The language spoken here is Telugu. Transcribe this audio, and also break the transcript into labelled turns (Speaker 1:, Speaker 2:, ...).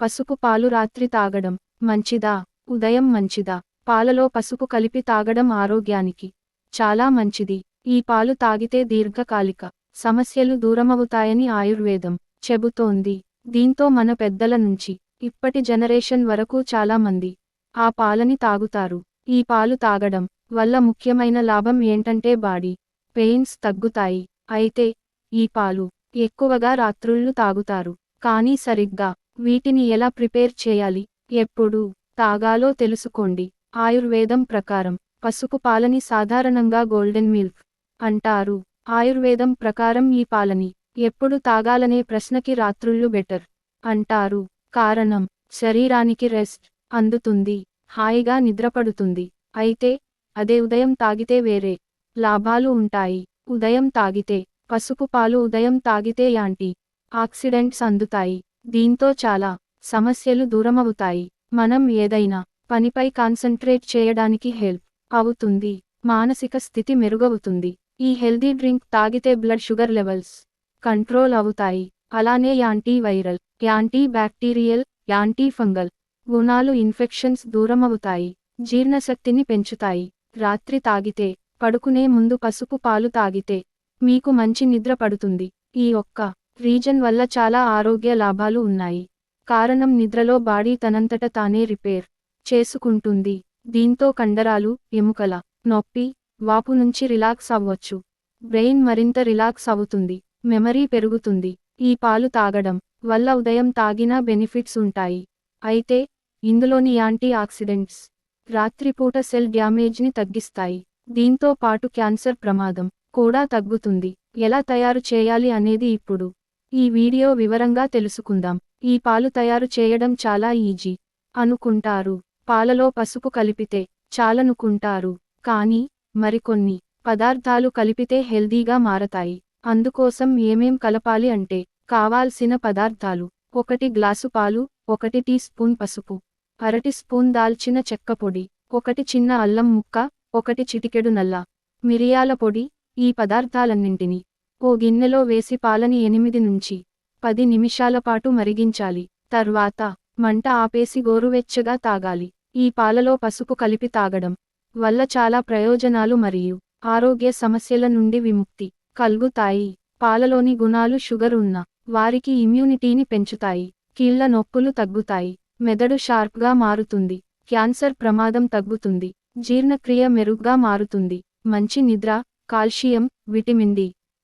Speaker 1: పసుపు పాలు రాత్రి తాగడం మంచిదా? ఉదయం మంచిదా? పాలలో పసుపు కలిపి తాగడం ఆరోగ్యానికి చాలా మంచిది. ఈ పాలు తాగితే దీర్ఘకాలిక సమస్యలు దూరమవుతాయని ఆయుర్వేదం చెబుతోంది. దీంతో మన పెద్దల నుంచి ఇప్పటి జనరేషన్ వరకు చాలా మంది ఆ పాలని తాగుతారు. ఈ పాలు తాగడం వల్ల ముఖ్యమైన లాభం ఏంటంటే బాడీ పెయిన్స్ తగ్గుతాయి. అయితే ఈ పాలు ఎక్కువగా రాత్రుళ్ళు తాగుతారు. కానీ సరిగ్గా వీటిని ఎలా ప్రిపేర్ చేయాలి? ఎప్పుడు? తాగాలో తెలుసుకోండి. ఆయుర్వేదం ప్రకారం పసుపు పాలని సాధారణంగా గోల్డెన్ మిల్క్ అంటారు. ఆయుర్వేదం ప్రకారం ఈ పాలని ఎప్పుడు తాగాలనే ప్రశ్నకి రాత్రుళ్ళు బెటర్ అంటారు. కారణం శరీరానికి రెస్ట్ అందుతుంది హాయిగా నిద్రపడుతుంది. అయితే అదే ఉదయం తాగితే వేరే లాభాలు ఉంటాయి. ఉదయం తాగితే పసుపు పాలు ఉదయం తాగితే యాంటీ ఆక్సిడెంట్స్ అందుతాయి. దీంతో చాలా సమస్యలు దూరమవుతాయి. మనం ఏదైనా పనిపై కాన్సంట్రేట్ చేయడానికి హెల్ప్ అవుతుంది. మానసిక స్థితి మెరుగవుతుంది. ఈ హెల్దీ డ్రింక్ తాగితే బ్లడ్ షుగర్ లెవెల్స్ కంట్రోల్ అవుతాయి. అలానే anti viral anti bacterial anti fungal గుణాలు ఇన్ఫెక్షన్స్ దూరమవుతాయి. జీర్ణశక్తిని పెంచుతాయి. రాత్రి తాగితే పడుకునే ముందు పసుపు పాలు తాగితే మీకు మంచి నిద్ర పడుతుంది. ఈ ఒక్క రీజన్ వల్ల చాలా ఆరోగ్య లాభాలు ఉన్నాయి. కారణం నిద్రలో బాడీ తనంతట తానే రిపేర్ చేసుకుంటుంది. దీంతో కండరాలు ఎముకల నొప్పి వాపు నుంచి రిలాక్స్ అవ్వచ్చు. బ్రెయిన్ మరింత రిలాక్స్ అవుతుంది. మెమరీ పెరుగుతుంది. ఈ పాలు తాగడం వల్ల ఉదయం తాగినా బెనిఫిట్స్ ఉంటాయి. అయితే ఇందులోని యాంటీ ఆక్సిడెంట్స్ రాత్రిపూట సెల్ డ్యామేజ్ని తగ్గిస్తాయి. దీంతో పాటు క్యాన్సర్ ప్రమాదం కూడా తగ్గుతుంది. ఎలా తయారు చేయాలి అనేది ఇప్పుడు ఈ వీడియో వివరంగా తెలుసుకుందాం. ఈ పాలు తయారు చేయడం చాలా ఈజీ. అనుకుంటారు. పాలలో పసుపు కలిపితే చాలనుకుంటారు. కానీ మరికొన్ని పదార్థాలు కలిపితే హెల్దీగా మారతాయి. అందుకోసం ఏమేం కలపాలి అంటే కావాల్సిన పదార్థాలు. ఒకటి గ్లాసు పాలు ఒకటి టీ స్పూన్ పసుపు అరటి స్పూన్ దాల్చిన చెక్క పొడి ఒకటి చిన్న అల్లం ముక్క ఒకటి చిటికెడు నల్ల మిరియాల పొడి ఈ పదార్థాలన్నింటినీ ఓ గిన్నెలో వేసి పాలని ఎనిమిది నుంచి పది నిమిషాల పాటు మరిగించాలి. తర్వాత మంట ఆపేసి గోరువెచ్చగా తాగాలి. ఈ పాలలో పసుపు కలిపి తాగడం వల్ల చాలా ప్రయోజనాలు మరియు ఆరోగ్య సమస్యల నుండి విముక్తి కలుగుతాయి. పాలలోని గుణాలు షుగర్ ఉన్న వారికి ఇమ్యూనిటీని పెంచుతాయి. కీళ్ళ నొప్పులు తగ్గుతాయి. మెదడు షార్ప్గా మారుతుంది. క్యాన్సర్ ప్రమాదం తగ్గుతుంది. జీర్ణక్రియ మెరుగ్గా మారుతుంది. మంచి నిద్ర కాల్షియం విటమిన్ డి